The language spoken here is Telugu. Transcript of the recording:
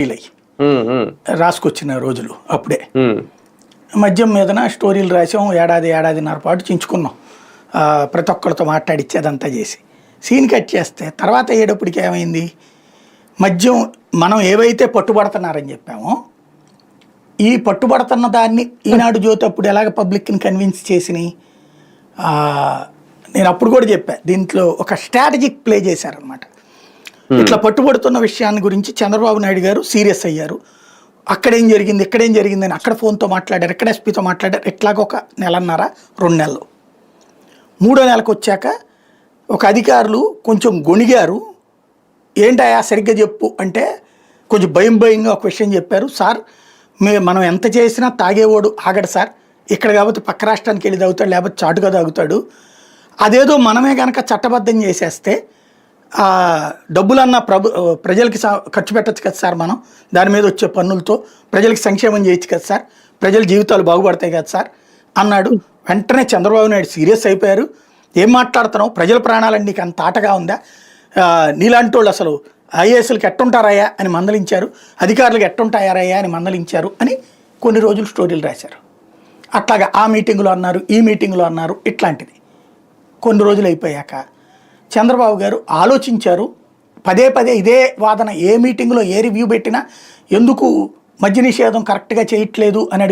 ఫీల్ అయ్యి. రాసుకొచ్చిన రోజులు అప్పుడే. మద్యం మీదన స్టోరీలు రాసాం ఏడాది ఏడాదిన్నర పాటు చించుకున్నాం. ప్రతి ఒక్కరితో మాట్లాడిచ్చేదంతా చేసి. సీన్ కట్ చేస్తే తర్వాత అయ్యేటప్పటికి ఏమైంది? మద్యం మనం ఏవైతే పట్టుబడుతున్నారని చెప్పామో ఈ పట్టుబడుతున్న దాన్ని ఈనాడు జ్యోతి అప్పుడు ఎలాగ పబ్లిక్ని కన్విన్స్ చేసినాయి ఆ, నేను అప్పుడు కూడా చెప్పా దీంట్లో ఒక స్ట్రాటజిక్ ప్లే చేశారనమాట ఇట్లా పట్టుబడుతున్న విషయాన్ని గురించి చంద్రబాబు నాయుడు గారు సీరియస్ అయ్యారు. అక్కడేం జరిగింది ఇక్కడేం జరిగింది అని అక్కడ ఫోన్తో మాట్లాడారు ఎక్కడ ఎస్పీతో మాట్లాడారు ఇట్లాగ ఒక నెలన్నర రెండు నెలలు. మూడో నెలకు వచ్చాక ఒక అధికారులు కొంచెం గొణిగారు. ఏంటయా సరిగ్గా చెప్పు అంటే కొంచెం భయం భయంగా ఒక విషయం చెప్పారు. సార్ మే మనం ఎంత చేసినా తాగేవాడు ఆగడు సార్. ఇక్కడ కాబట్టి పక్క రాష్ట్రానికి వెళ్ళి తాగుతాడు లేకపోతే చాటుగా తాగుతాడు. అదేదో మనమే కనుక చట్టబద్ధం చేసేస్తే డబ్బులన్న ప్రభు ప్రజలకి ఖర్చు పెట్టచ్చు కదా సార్ మనం? దాని మీద వచ్చే పన్నులతో ప్రజలకి సంక్షేమం చేయొచ్చు కదా సార్? ప్రజల జీవితాలు బాగుపడతాయి కదా సార్? అన్నాడు. వెంటనే చంద్రబాబు నాయుడు సీరియస్ అయిపోయారు. ఏం మాట్లాడుతున్నావు? ప్రజల ప్రాణాలని నీకు అంత ఆటగా ఉందా? నీలాంటి వాళ్ళు అసలు ఐఏఎస్లకు ఎట్టుంటారయ్యా అని మందలించారు. అధికారులకు ఎట్టుంటాయారయ్యా అని మందలించారు అని కొన్ని రోజులు స్టోరీలు రాశారు. అట్లాగా ఆ మీటింగులో అన్నారు ఈ మీటింగులో అన్నారు ఇట్లాంటిది. కొన్ని రోజులు అయిపోయాక చంద్రబాబు గారు ఆలోచించారు. పదే పదే ఇదే వాదన ఏ మీటింగ్లో ఏ రివ్యూ పెట్టినా ఎందుకు మద్య నిషేధం కరెక్ట్గా చేయట్లేదు అని అడిగి